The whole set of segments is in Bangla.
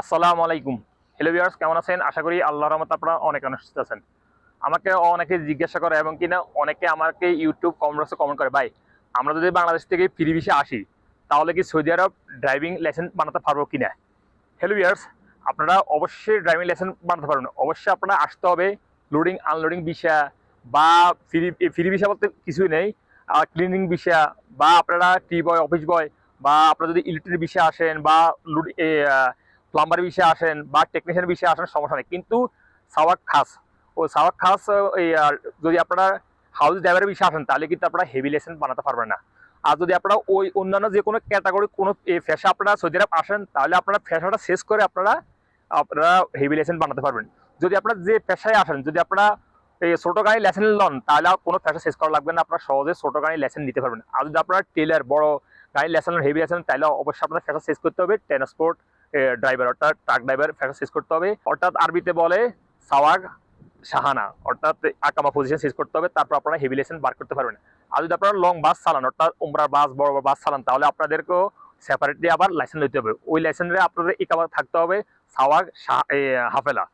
আসসালামু আলাইকুম। হ্যালো ভিউয়ার্স কেমন আছেন? আশা করি আল্লাহর রহমতে আপনারা অনেক অনুষ্ঠিত আছেন। আমাকে অনেকে জিজ্ঞাসা করে এবং কিনা অনেকে আমাকে ইউটিউব কমেন্টসে কমেন্ট করে, ভাই, আমরা যদি বাংলাদেশ থেকে ফ্রি ভিসে আসি, তাহলে কি সৌদি আরব ড্রাইভিং লাইসেন্স বানাতে পারব কিনা? হ্যালো ভিউয়ার্স আপনারা অবশ্যই ড্রাইভিং লাইসেন্স বানাতে পারবেন। অবশ্যই আপনারা আসতে হবে লোডিং আনলোডিং বিষয় বা ফ্রি ফ্রি ভিসা বলতে কিছুই নেই। ক্লিনিং বিষয় বা আপনারা টি বয় অফিস বয় বা আপনারা যদি ইলেকট্রিক বিষয়ে আসেন বা প্লাম্বার বিষয়ে আসেন বা টেকনিশিয়ান বিষয়ে আসেন সমস্যা নেই। কিন্তু সাওয়াক খাস, ও সাওয়াক খাস যদি আপনারা হাউস ড্রাইভারের বিষয়ে আসেন, তাহলে কিন্তু আপনারা হেভি লাইসেন্স বানাতে পারবেন না। আর যদি আপনারা ওই অন্যান্য যে কোনো ক্যাটাগরি কোনো ফেসা আপনারা সৌদি আরব আসেন, তাহলে আপনারা ফেসাটা শেষ করে আপনারা আপনারা হেভি লাইসেন্স বানাতে পারবেন। যদি আপনারা যে পেশায় আসেন, যদি আপনারা এই ছোট গাড়ি লাইসেন্স লন, তাহলে আর কোনো পেশা শেষ করা লাগবে না, আপনারা সহজে ছোট গাড়ি লাইসেন্স নিতে পারবেন। আর যদি আপনারা টেলার বড় গাড়ি লাইসেন্স হেভি লাইসেন্স তাহলে অবশ্যই আপনার পেশা শেষ করতে হবে। ট্রান্সপোর্ট ড্রাইভার অর্থাৎ ট্রাক ড্রাইভার শেষ করতে হবে। অর্থাৎ আরবিতে বলে সাওয়াগ সাহানা অর্থাৎ আকামা পজিশন শেষ করতে হবে, তারপর আপনারা হেভি লাইসেন্স বার করতে পারবেন। আর যদি আপনারা লং বাস চালান, অর্থাৎ উমরার বাস বড় বড় বাস চালান, তাহলে আপনাদেরকেও সেপারেটলি আবার লাইসেন্স নিতে হবে। ওই লাইসেন্সে আপনাদের ইকামা থাকতে হবে সাওয়াগ হাফেলা।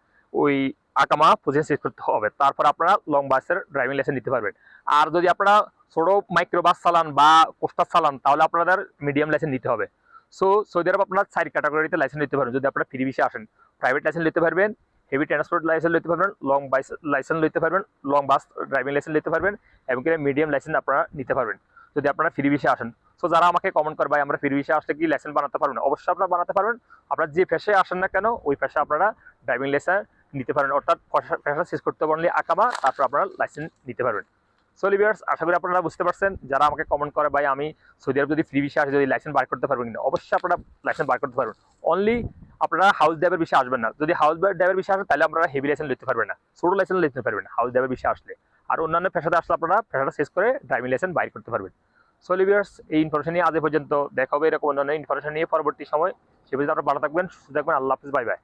ওই আকামা পজিশন শেষ করতে হবে। তারপর আপনারা লং বাসের ড্রাইভিং লাইসেন্স নিতে পারবেন। আর যদি আপনারা ছোট মাইক্রো বাস চালান বা কোস্টার চালান, তাহলে আপনাদের মিডিয়াম লাইসেন্স নিতে হবে। সো সৌদি আরব আপনার চার ক্যাটাগরিতে লাইসেন্স নিতে পারবেন। যদি আপনারা ফ্রি ভিসে আসেন প্রাইভেট লাইসেন্স নিতে পারবেন হেভি ট্রান্সপোর্ট লাইসেন্স নিতে পারবেন লং বাইস লাইসেন্স নিতে পারবেন লং বাস ড্রাইভিং লাইসেন্স নিতে পারবেন, এবং মিডিয়াম লাইসেন্স আপনারা নিতে পারবেন। যদি আপনারা ফ্রি ভিসে আসেন। সো যারা আমাকে কমেন্ট করে, ভাই, আমরা ফ্রি ভিসে আসলে কি লাইসেন্স বানাতে পারবেন অবশ্যই আপনারা বানাতে পারবেন। আপনারা যে পেশায় আসেন না কেন, ওই পেশা আপনারা ড্রাইভিং লাইসেন্স নিতে পারেন অর্থাৎ পেশা শেষ করতে পারলে আকামা তারপর আপনারা লাইসেন্স নিতে পারবেন। সো লিভিয়ার্স আশা করি আপনারা বুঝতে পারছেন, যারা আমাকে কমেন্ট করে, ভাই, আমি সৌদি আরব যদি ফ্রি ভিসা আসে, যদি লাইসেন্স বার করতে পারবেন কিনা অবশ্যই আপনারা লাইসেন্স বার করতে পারবেন। অনলি আপনারা হাউস ড্রাইভার বিষয়ে আসবেন না। যদি হাউস ড্রাইভার বিষয়ে আসেন তাহলে আপনারা হেভি লাইসেন্স নিতে পারবেন না। ছোট লাইসেন্স নিতে পারবেন হাউস ড্রাইভার বিষয়ে আসলে। আর অন্যান্য পেশাতে আসলে আপনারা পেশাটা শেষ করে ড্রাইভিং লাইসেন্স বাইর করতে পারবেন। সো লিভিয়ার্স এই ইনফরমেশন নিয়ে আজ পর্যন্ত দেখা হবে এরকম অন্যান্য ইনফরমেশন নিয়ে পরবর্তী সময়। সে পর্যন্ত আপনারা ভালো থাকবেন, সুস্থ থাকবেন, আল্লাহ হাফিজ বাই বাই